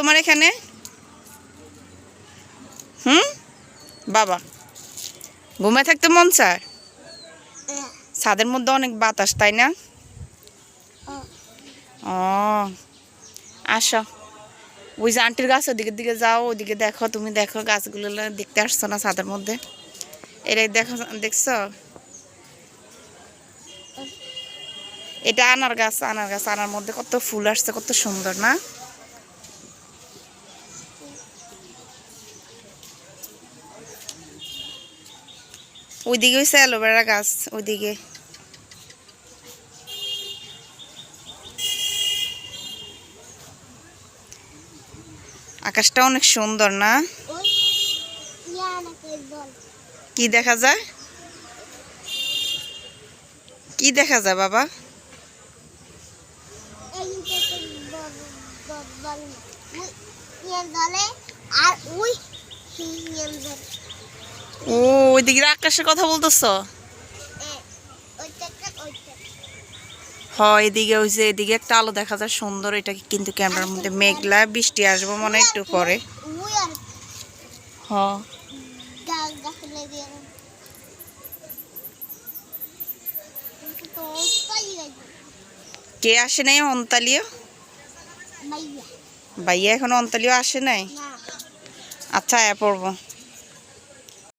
তোমার এখানে? হুম? বাবা। ঘুমায় থাকতে মন চায়? ছাদের মধ্যে অনেক বাতাস, তাই না? ও, আসো। ওই যে আন্টির গাছ ওদিকের দিকে যাও, ওদিকে দেখো, তুমি দেখো, গাছগুলো দেখতে আসছো না ছাদের মধ্যে? এটাই দেখো, দেখছ? এটা আনার গাছ আনার গাছ, আনার মধ্যে কত ফুল আসছে, কত সুন্দর, না? ওইদিকে হয়েছে অ্যালোভেরা গাছ, ওইদিকে। আকাশটা অনেক সুন্দর না? কি দেখা যায়? কি দেখা যায় বাবা? আর ওই ও ওইদিকে আকাশের কথা বলতেছ? ওইটা এদিকে ওই যে এদিকে একটা আলো দেখা যায় সুন্দর এটা কিন্তু ক্যামেরার মধ্যে মেঘলা বৃষ্টি আসব মনে একটু পরে। হ গেছে কে আসে নাই অন্তালিও? ভাইয়া এখন অন্তালিও আসে নাই? আচ্ছা আয়া পড়ব।